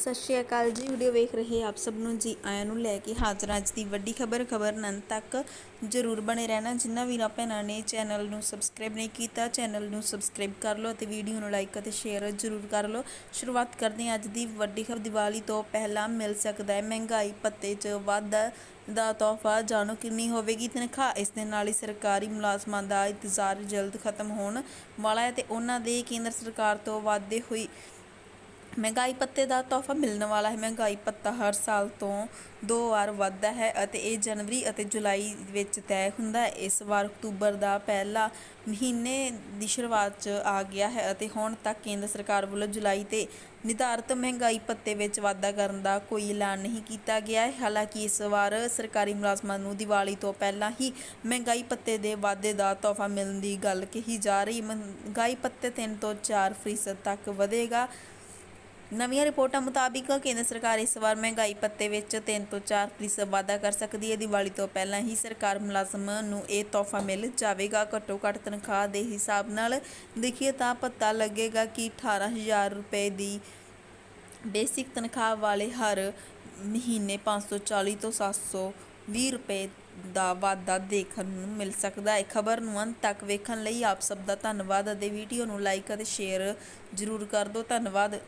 ਸਤਿ ਸ਼੍ਰੀ ਅਕਾਲ ਜੀ। ਵੀਡੀਓ ਵੇਖ ਰਹੇ ਆਪ ਸਭ ਨੂੰ ਜੀ ਆਇਆਂ ਨੂੰ ਲੈ ਕੇ ਹਾਜ਼ਰ ਅੱਜ ਦੀ ਵੱਡੀ ਖਬਰ ਖਬਰ ਨੰਨ ਤੱਕ ਜਰੂਰ ਬਣੇ ਰਹਿਣਾ। ਜਿਨ੍ਹਾਂ ਵੀਰਾਂ, ਭੈਣਾਂ ਨੇ ਚੈਨਲ ਨੂੰ ਸਬਸਕ੍ਰਾਈਬ ਨਹੀਂ ਕੀਤਾ, ਚੈਨਲ ਨੂੰ ਸਬਸਕ੍ਰਾਈਬ ਕਰ ਲਓ ਅਤੇ ਵੀਡੀਓ ਨੂੰ ਲਾਈਕ ਅਤੇ ਸ਼ੇਅਰ ਜਰੂਰ ਕਰ ਲਓ। ਸ਼ੁਰੂਆਤ ਕਰਦੇ ਹਾਂ ਅੱਜ ਦੀ ਵੱਡੀ ਖਬਰ। ਦੀਵਾਲੀ ਤੋਂ ਪਹਿਲਾਂ ਮਿਲ ਸਕਦਾ ਹੈ ਮਹਿੰਗਾਈ ਭੱਤੇ 'ਚ ਵਾਧਾ ਦਾ ਤੋਹਫਾ। ਜਾਣੋ ਕਿੰਨੀ ਹੋਵੇਗੀ ਤਨਖਾਹ। ਇਸ ਦੇ ਨਾਲ ਹੀ ਸਰਕਾਰੀ ਮੁਲਾਜ਼ਮਾਂ ਦਾ ਇੰਤਜ਼ਾਰ ਜਲਦ ਖਤਮ ਹੋਣ ਵਾਲਾ ਹੈ ਤੇ ਉਹਨਾਂ ਦੇ ਕੇਂਦਰ ਸਰਕਾਰ ਤੋਂ ਵਾਅਦੇ ਹੋਈ ਮਹਿੰਗਾਈ ਭੱਤੇ ਦਾ ਤੋਹਫਾ ਮਿਲਣ ਵਾਲਾ ਹੈ। ਮਹਿੰਗਾਈ ਭੱਤਾ ਹਰ ਸਾਲ ਤੋਂ ਦੋ ਵਾਰ ਵੱਧਦਾ ਹੈ ਅਤੇ ਇਹ ਜਨਵਰੀ ਅਤੇ ਜੁਲਾਈ ਵਿੱਚ ਤੈਅ ਹੁੰਦਾ ਹੈ। ਇਸ ਵਾਰ ਅਕਤੂਬਰ ਦਾ ਪਹਿਲਾ ਮਹੀਨੇ ਦੀ ਸ਼ੁਰੂਆਤ 'ਚ ਆ ਗਿਆ ਹੈ ਅਤੇ ਹੁਣ ਤੱਕ ਕੇਂਦਰ ਸਰਕਾਰ ਵੱਲੋਂ ਜੁਲਾਈ ਤੇ ਨਿਰਧਾਰਤ ਮਹਿੰਗਾਈ ਭੱਤੇ ਵਿੱਚ ਵਾਧਾ ਕਰਨ ਦਾ ਕੋਈ ਐਲਾਨ ਨਹੀਂ ਕੀਤਾ ਗਿਆ ਹੈ। ਹਾਲਾਂਕਿ ਇਸ ਵਾਰ ਸਰਕਾਰੀ ਮੁਲਾਜ਼ਮਾਂ ਨੂੰ ਦੀਵਾਲੀ ਤੋਂ ਪਹਿਲਾਂ ਹੀ ਮਹਿੰਗਾਈ ਭੱਤੇ ਦੇ ਵਾਧੇ ਦਾ ਤੋਹਫਾ ਮਿਲਣ ਦੀ ਗੱਲ ਕਹੀ ਜਾ ਰਹੀ ਮਹਿੰਗਾਈ ਭੱਤੇ 3 ਤੋਂ 4% ਫੀਸਦ ਤੱਕ ਵਧੇਗਾ ਨਵੀਆਂ ਰਿਪੋਰਟਾਂ ਮੁਤਾਬਿਕ ਕੇਂਦਰ ਸਰਕਾਰ ਇਸ ਵਾਰ ਮਹਿੰਗਾਈ ਪੱਤੇ ਵਿੱਚ 3 ਤੋਂ 4% ਵਾਧਾ ਕਰ ਸਕਦੀ ਹੈ। ਦੀਵਾਲੀ ਤੋਂ ਪਹਿਲਾਂ ਹੀ ਸਰਕਾਰ ਮੁਲਾਜ਼ਮ ਨੂੰ ਇਹ ਤੋਹਫਾ ਮਿਲ ਜਾਵੇਗਾ। ਘੱਟੋ ਘੱਟ ਤਨਖਾਹ ਦੇ ਹਿਸਾਬ ਨਾਲ ਦੇਖੀਏ ਤਾਂ ਪਤਾ ਲੱਗੇਗਾ ਕਿ 18000 ਰੁਪਏ ਦੀ ਬੇਸਿਕ ਤਨਖਾਹ ਵਾਲੇ ਹਰ ਮਹੀਨੇ 540 ਤੋਂ 720 ਰੁਪਏ ਦਾ ਵਾਧਾ ਦੇਖਣ ਨੂੰ ਮਿਲ ਸਕਦਾ ਹੈ। ਖਬਰ ਨੂੰ ਅੰਤ ਤੱਕ ਵੇਖਣ ਲਈ ਆਪ ਸਭ ਦਾ ਧੰਨਵਾਦ ਅਤੇ ਵੀਡੀਓ ਨੂੰ ਲਾਈਕ ਅਤੇ ਸ਼ੇਅਰ ਜ਼ਰੂਰ ਕਰ ਦਿਓ। ਧੰਨਵਾਦ।